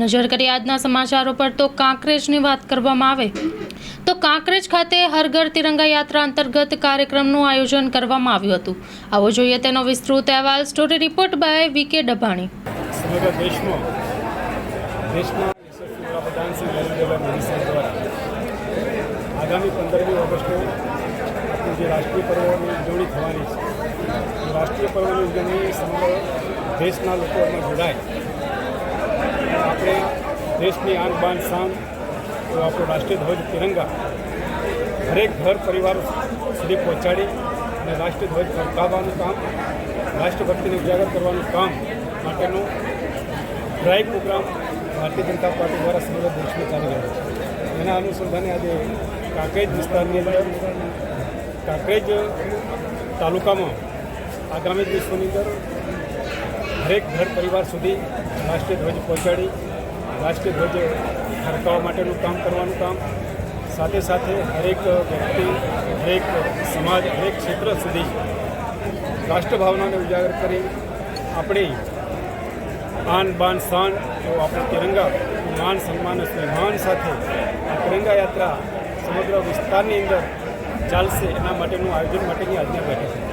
નજર કરીએ આજના સમાચારો પર તો કાંકરેજની વાત કરવામાં આવે. તો કાંકરેજ ખાતે હરઘર તિરંગા યાત્રા અંતર્ગત કાર્યક્રમનું આયોજન કરવામાં આવ્યું હતું. આવો જોઈએ તેનો વિસ્તૃત અહેવાલ. સ્ટોરી રિપોર્ટ બાય વી કે ડભાણી. આગામી પંદરમી ઓગસ્ટે જે રાષ્ટ્રીય પર્વની ઉજવણી થવાની છે. રાષ્ટ્રીય પર્વની ઉજવણી સમગ્ર દેશના લોકો એમાં જોડાય. આપણે દેશની આન બાન શાન તો આપણો રાષ્ટ્રીય ધ્વજ તિરંગા દરેક ઘર પરિવાર સુધી પહોંચાડી અને રાષ્ટ્રીય ધ્વજ ફરકાવવાનું કામ, રાષ્ટ્રભક્તિને ઉજાગર કરવાનું કામ માટેનો drive programme Bharatiya Janata party દ્વારા સમગ્ર દેશમાં ચાલી રહ્યો છે. એના અનુસંધાને આજે કાંકરેજ વિસ્તારની અંદર, કાંકરેજ તાલુકામાં આગામી દિવસોની અંદર દરેક ઘર પરિવાર સુધી રાષ્ટ્રીય ધ્વજ પહોંચાડી રાષ્ટ્રીય ધ્વજ ફરકાવવા માટેનું કામ કરવાનું કામ. સાથે સાથે હરેક વ્યક્તિ, હરેક સમાજ, હરેક ક્ષેત્ર સુધી રાષ્ટ્રભાવનાને ઉજાગર કરી આપણી આન, બાન શાન એવો આપણો તિરંગા, માન, સન્માન અને સ્નેહાન સાથે આ તિરંગા યાત્રા સમગ્ર વિસ્તારની અંદર ચાલશે. એના માટેનું આયોજન માટેની આજના બેઠી છે.